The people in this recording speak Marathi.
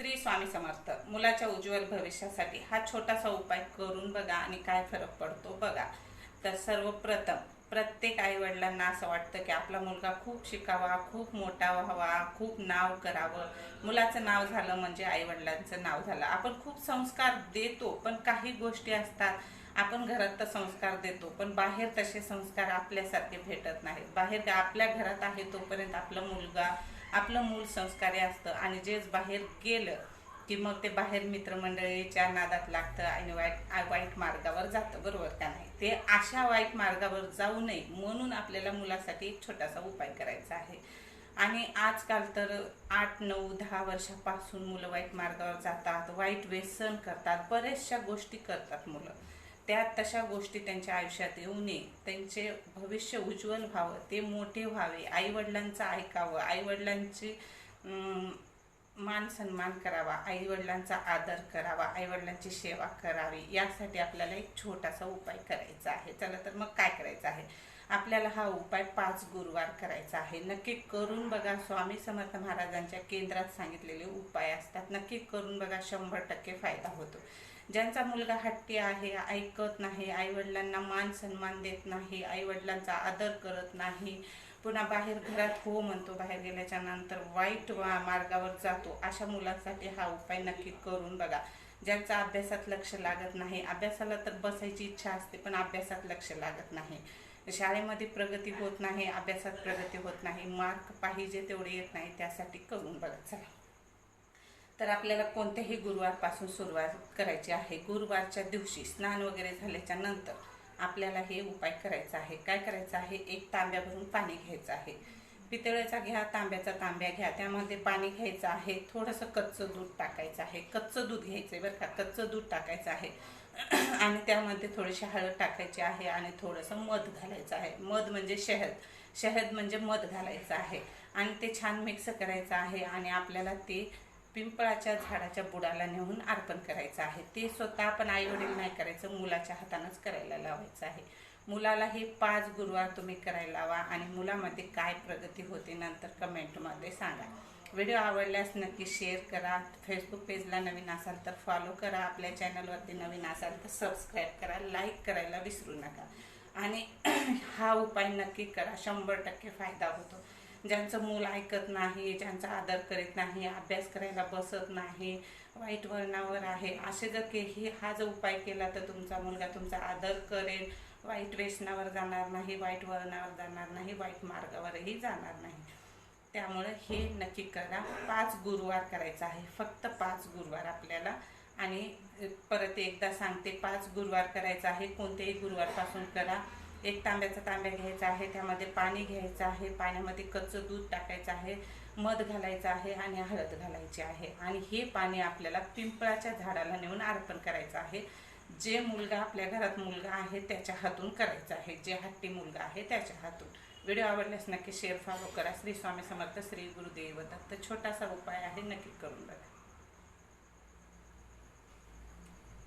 श्री स्वामी समर्थ मुलाच्या उज्ज्वल भविष्यासाठी हा छोटासा उपाय करून बघा आणि काय फरक पडतो बघा. तर सर्वप्रथम प्रत्येक आई वडिलांना असं वाटतं की आपला मुलगा खूप शिकावा खूप मोठा व्हावा खूप नाव करावं. मुलाचं नाव झालं म्हणजे आई वडिलांचं नाव झालं. आपण खूप संस्कार देतो पण काही गोष्टी असतात आपण घरात तर संस्कार देतो पण बाहेर तसे संस्कार आपल्यासारखे भेटत नाहीत. बाहेर आपल्या घरात आहे तोपर्यंत आपला मुलगा आपलं मूल संस्कारी असतं आणि जेच बाहेर गेलं की मग ते बाहेर मित्रमंडळीच्या नादात लागतं आणि वाईट वाईट मार्गावर जातं. बरोबर का नाही? ते अशा वाईट मार्गावर जाऊ नये म्हणून आपल्याला मुलासाठी एक छोटासा उपाय करायचा आहे. आणि आजकाल तर आठ नऊ दहा वर्षापासून मुलं वाईट मार्गावर जातात वाईट व्यसन करतात बऱ्याचशा गोष्टी करतात मुलं. त्या तशा गोष्टी त्यांच्या आयुष्यात येऊ नये. त्यांचे भविष्य उज्ज्वल व्हावं ते मोठे व्हावे. आईवडिलांचं ऐकावं. आईवडिलांची मान सन्मान करावा. आईवडिलांचा आदर करावा. आईवडिलांची सेवा करावी. यासाठी आपल्याला एक छोटासा उपाय करायचा आहे. चला तर मग काय करायचं आहे? आपल्याला हा उपाय पाच गुरुवार करायचा आहे. नक्की करून बघा. स्वामी समर्थ महाराजांच्या केंद्रात सांगितलेले उपाय असतात. नक्की करून बघा. शंभर टक्के फायदा होतो. ज्यांचा मुलगा हट्टी आहे ऐकत नाही आईवडिलांना मान सन्मान देत नाही आईवडिलांचा आदर करत नाही पुन्हा बाहेर घरात हो म्हणतो बाहेर गेल्याच्यानंतर वाईट मार्गावर जातो. अशा मुलांसाठी हा उपाय नक्की करून बघा. ज्यांचा अभ्यासात लक्ष लागत नाही अभ्यासाला तर बसायची इच्छा असते पण अभ्यासात लक्ष लागत नाही. शाळेमध्ये प्रगती होत नाही अभ्यासात प्रगती होत नाही मार्क पाहिजे तेवढे येत नाही त्यासाठी करून बघा चला. तर आपल्याला कोणत्याही गुरुवारपासून सुरुवात करायची आहे? गुरुवारच्या दिवशी स्नान वगैरे झाल्याच्यानंतर आपल्याला हे उपाय करायचा आहे. काय करायचं आहे? एक तांब्या भरून पाणी घ्यायचं आहे. पितळेचा घ्या तांब्याचा तांब्या घ्या. त्यामध्ये पाणी घ्यायचं आहे. थोडंसं कच्चं दूध टाकायचं आहे. कच्चं दूध घ्यायचं आहे बरं का. कच्चं दूध टाकायचं आहे. आणि त्यामध्ये थोडीशी हळद टाकायची आहे आणि थोडंसं मध घालायचं आहे. मध म्हणजे शहद. शहद म्हणजे मध घालायचं आहे. आणि ते छान मिक्स करायचं आहे आणि आपल्याला ते पिंपळाच्या झाडाच्या बुडाला नेऊन अर्पण करायचं आहे. ते स्वतः आपण आईवडील नाही करायचं मुलाच्या हातानंच करायला लावायचं आहे. मुलाला हे पाच गुरुवार तुम्ही करायला लावा आणि मुलामध्ये काय प्रगती होते नंतर कमेंटमध्ये सांगा. व्हिडिओ आवडल्यास नक्की शेअर करा. फेसबुक पेजला नवीन असाल तर फॉलो करा. आपल्या चॅनलवरती नवीन असाल तर सबस्क्राईब करा. लाईक करायला विसरू नका. आणि हा उपाय नक्की करा. शंभर टक्के फायदा होतो. ज्यांचं मूल ऐकत नाही ज्यांचा आदर करीत नाही अभ्यास करायला बसत नाही वाईट वर्णावर आहे असे जर केही हा जर उपाय केला तर तुमचा मुलगा तुमचा आदर करेल. वाईट व्यसनावर जाणार नाही वाईट वर्णावर जाणार नाही वाईट मार्गावरही जाणार नाही. त्यामुळे हे नक्की करा. पाच गुरुवार करायचा आहे. फक्त पाच गुरुवार आपल्याला. आणि परत एकदा सांगते पाच गुरुवार करायचा आहे. कोणत्याही गुरुवारपासून करा. एक तांब्याचा तांब्या घ्यायचा आहे त्यामध्ये पाणी घ्यायचं आहे पाण्यामध्ये कच्चं दूध टाकायचं आहे मध घालायचं आहे आणि हळद घालायची आहे. आणि हे पाणी आपल्याला पिंपळाच्या झाडाला नेऊन अर्पण करायचं आहे. जे मुलगा आपल्या घरात मुलगा आहे त्याच्या हातून करायचं आहे. जे हट्टी मुलगा आहे त्याच्या हातून. व्हिडिओ आवडल्यास नक्की शेअर फॉलो करा. श्री स्वामी समर्थ श्री गुरुदेव दत्त. छोटासा उपाय आहे नक्की करून बघा.